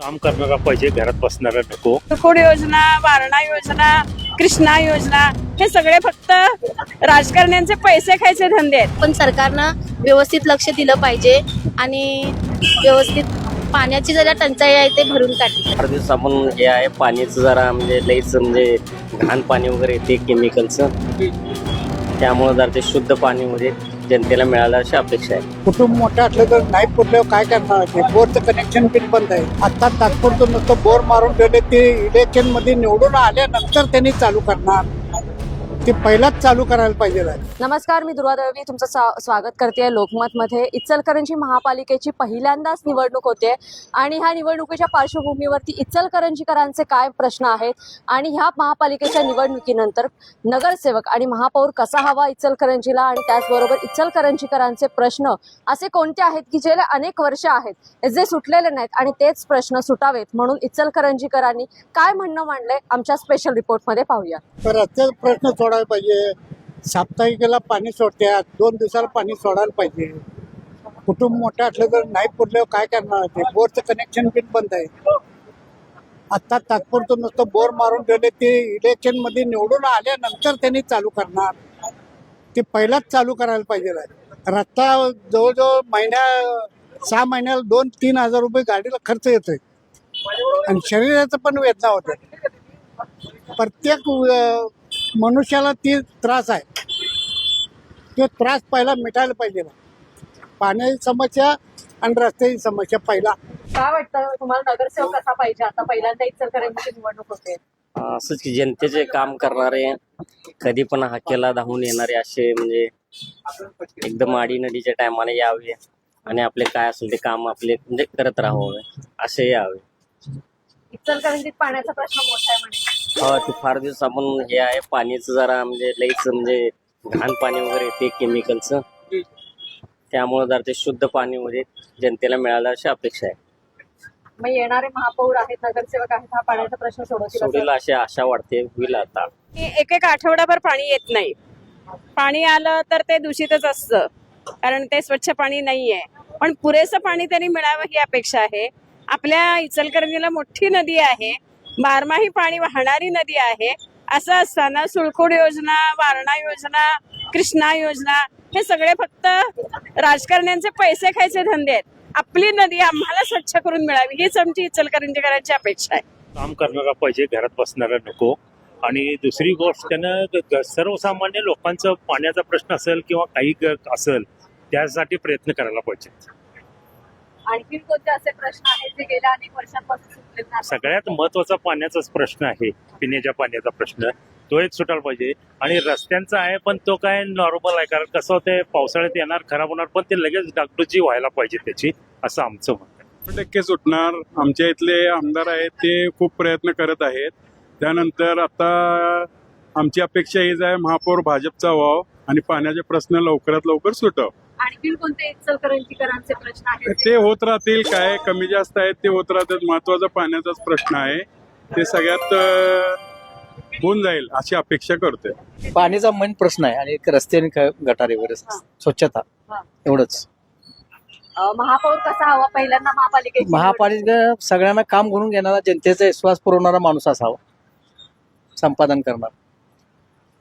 काम करणारा पाहिजे घरात बसणारा नको. कुकुड योजना वारणा योजना कृष्णा योजना हे सगळे फक्त राजकारण्यांचे पैसे खायचे धंदे आहेत. पण सरकारनं व्यवस्थित लक्ष दिलं पाहिजे आणि व्यवस्थित पाण्याची जरा टंचाई आहे ते भरून काढली. दिवस आपण हे आहे पाणीचं जरा म्हणजे लईच म्हणजे घाण पाणी वगैरे येते केमिकलचं त्यामुळे जर ते शुद्ध पाणी म्हणजे जनतेला मिळालं अशी अपेक्षा आहे. कुटुंब मोठं असलं तर नाही पुरल्यावर काय करणार? ते बोरचं कनेक्शन बिल बंद आहे. आता तात्पुरतं नुसतं बोर मारून ठेवले ते इलेक्शनमध्ये निवडून आल्यानंतर त्यांनी चालू करणार. ते पहिलाच चालू करायला पाहिजे. नमस्कार मी दुर्वा दळवी. तुमचं स्वागत करते लोकमतमध्ये. इचलकरंजी महापालिकेची पहिल्यांदाच निवडणूक होते आणि ह्या निवडणुकीच्या पार्श्वभूमीवरती इचलकरंजीकरांचे काय प्रश्न आहेत आणि ह्या महापालिकेच्या निवडणुकीनंतर नगरसेवक आणि महापौर कसा हवा इचलकरंजीला आणि त्याचबरोबर इचलकरंजीकरांचे प्रश्न असे कोणते आहेत की जे अनेक वर्ष आहेत जे सुटलेले नाहीत आणि तेच प्रश्न सुटावेत म्हणून इचलकरंजीकरांनी काय म्हणणं मांडले आमच्या स्पेशल रिपोर्टमध्ये पाहूया. तर प्रश्न सोडायला पाहिजे. साप्ताहिकेला पाणी सोडतात. दोन दिवसाला पाणी सोडायला पाहिजे. कुटुंब मोठं असलं तर नाही पुरल्यावर काय करणार? ते बोरचं कनेक्शन बिन बंद आहे. आता तात्पुरतं नुसतं बोर मारून ठेवले ते इलेक्शनमध्ये निवडून आल्यानंतर त्यांनी चालू करणार. ते पहिलाच चालू करायला पाहिजे. आहे. रस्ता जवळजवळ महिन्या सहा महिन्याला दोन तीन हजार रुपये गाडीला खर्च येतोय. आणि शरीराचं पण वेदना होते. प्रत्येक मनुष्याला ती त्रास आहे. तो त्रास पहिला मिटायला पाहिजे पाण्याची समस्या आणि रस्त्याची समस्या पहिला. काय वाटतं? तुम्हाला नगरसेवक कसा पाहिजे? आता पहिल्यांदा इचलकरंजीची निवडणूक होते. असंच की जनतेचे काम करणारे कधी पण हाकेला धावून येणारे असे म्हणजे एकदम आडी नदीच्या टायमाने यावे आणि आपले काय असेल ते काम आपले म्हणजे करत राहावे असे यावे. इचलकरंजीत पाण्याचा प्रश्न मोठा आहे म्हणे. हा ते फार दिवस आपण हे आहे. पाणीचं जरा म्हणजे लईच म्हणजे घाण पाणी वगैरे येते केमिकलचं त्यामुळे जर ते शुद्ध पाणी म्हणजे जनतेला मिळालं अशी अपेक्षा आहे. मग येणारे महापौर आहेत नगरसेवक आहेत हा पाण्याचा प्रश्न सोडवतील असं. सोडीला अशी आशा वाटते होईल आता. एक एक आठवडाभर पाणी येत नाही. पाणी आलं तर ते दूषितच असतं. कारण ते स्वच्छ पाणी नाहीये. पण पुरेसं पाणी त्यांनी मिळावं ही अपेक्षा आहे. आपल्या इचलकरंजीला मोठी नदी आहे. बारमाही पाणी वाहणारी नदी आहे. असं असताना सुळकोड योजना वारणा योजना कृष्णा योजना हे सगळे फक्त राजकारण्यांचे पैसे खायचे धंदे आहेत. आपली नदी आम्हाला स्वच्छ करून मिळावी हीच आमची इचलकरंजीकरांची अपेक्षा आहे. काम करणारा पाहिजे घरात बसणारा नको. आणि दुसरी गोष्ट त्यानं सर्वसामान्य लोकांचं पाण्याचा प्रश्न असेल किंवा काही असेल त्यासाठी प्रयत्न करायला पाहिजे. आणखी कोणते असे प्रश्न आहेत जे गेल्या अनेक वर्षांपासून? सगळ्यात महत्त्वाचा पाण्याचाच प्रश्न आहे पिण्याच्या पाण्याचा प्रश्न. तो एक सुटायला पाहिजे. आणि रस्त्यांचा आहे पण तो काय नॉर्मल आहे. कारण कसं होतंय पावसाळ्यात येणार खराब होणार पण ते लगेच डागडुजी व्हायला पाहिजे त्याची असं आमचं म्हणणं आहे. टक्के सुटणार. आमच्या इथले आमदार आहेत ते खूप प्रयत्न करत आहेत. त्यानंतर आता आमची अपेक्षा हीच आहे महापौर भाजपचा व्हाव आणि पाण्याचे प्रश्न लवकरात लवकर सुटाव. आणखी कोणते इचलकरंजीकरांचे प्रश्न आहेत. ते होत राहतील काय? कमी जास्त आहेत ते होत राहतात. महत्त्वाचा पाण्याचाच प्रश्न आहे. ते सगळ्यात होऊन जाईल अशी अपेक्षा करतोय. पाण्याचा मेन प्रश्न आहे आणि एक रस्ते आणि गटारे वगैरे स्वच्छता. एवढंच. महापौर कसा हवा? पहिल्यांदा महापालिकेची महापालिका सगळ्यांना काम करून घेणारा जनतेचा विश्वास पुरवणारा माणूस असावा. संपादन करणार.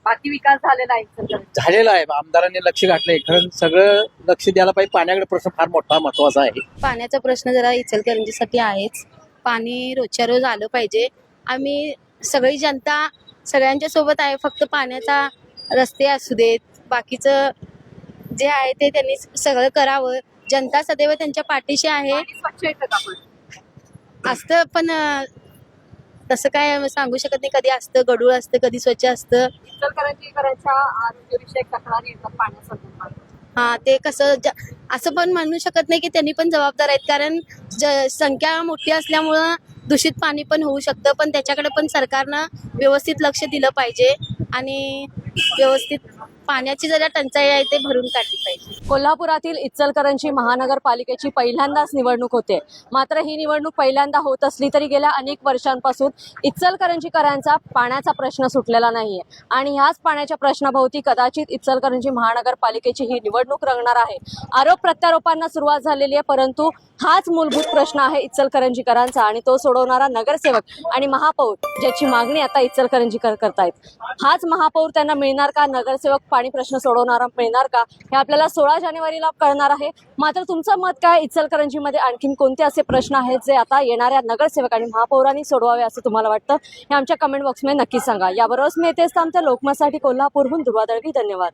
बाकी विकास झालेला आहे. झालेलं आहे. आमदारांनी लक्ष घातलंय. खरं सगळं लक्ष द्यायला पाहिजे. पाण्याकडे प्रश्न फार मोठा महत्त्वाचा आहे. पाण्याचा प्रश्न जरा इचलकरंजीसाठी आहेच. पाणी रोजच्या रोज आलं पाहिजे. आम्ही सगळी जनता सगळ्यांच्या सोबत आहे. फक्त पाण्याचा रस्ते असू देत बाकीचं जे आहे ते त्यांनी सगळं करावं. जनता सदैव त्यांच्या पाठीशी आहे. असतं पण तसं काय सांगू शकत नाही कधी असतं गडूळ असतं कधी स्वच्छ असतं. इचलकरंजीकरांच्या आरोग्यविषयक तक्रारी येतात पाण्यासंदर्भात. हा ते कसं असं पण म्हणू शकत नाही की त्यांनी पण जबाबदार आहेत कारण ज- संख्या मोठी असल्यामुळं दूषित पाणी पण होऊ शकतं पण त्याच्याकडे पण सरकारनं व्यवस्थित लक्ष दिलं पाहिजे. आणि व्यवस्थित पाण्याची जरा टंचाई आहे ते भरून काढली पाहिजे. कोल्हापुरातील इचलकरंजी महानगरपालिकेची पहिल्यांदाच निवडणूक होते. मात्र ही निवडणूक पहिल्यांदा होत असली तरी गेल्या अनेक वर्षांपासून इचलकरंजीकरांचा पाण्याचा प्रश्न सुटलेला नाहीये. आणि ह्याच पाण्याच्या प्रश्नाभोवती कदाचित इचलकरंजी महानगरपालिकेची ही निवडणूक रंगणार आहे. आरोप प्रत्यारोपांना सुरुवात झालेली आहे परंतु हाच मूलभूत प्रश्न आहे इचलकरंजीकरांचा आणि तो सोडवणारा नगरसेवक आणि महापौर ज्याची मागणी आता इचलकरंजीकर करतायत. हाच महापौर त्यांना मिळ मिळणार का? नगरसेवक पाणी प्रश्न सोडवणारा मिळणार का? हे आपल्याला सोळा जानेवारीला कळणार आहे. मात्र तुमचं मत काय इचलकरंजीमध्ये? आणखीन कोणते असे प्रश्न आहेत जे आता येणाऱ्या नगरसेवक आणि महापौरांनी सोडवावे असं तुम्हाला वाटतं? हे आमच्या कमेंट बॉक्समध्ये नक्की सांगा. याबरोबरच मी येतेच थांबते लोकमतसाठी कोल्हापूरहून दुर्वा दळवी. धन्यवाद.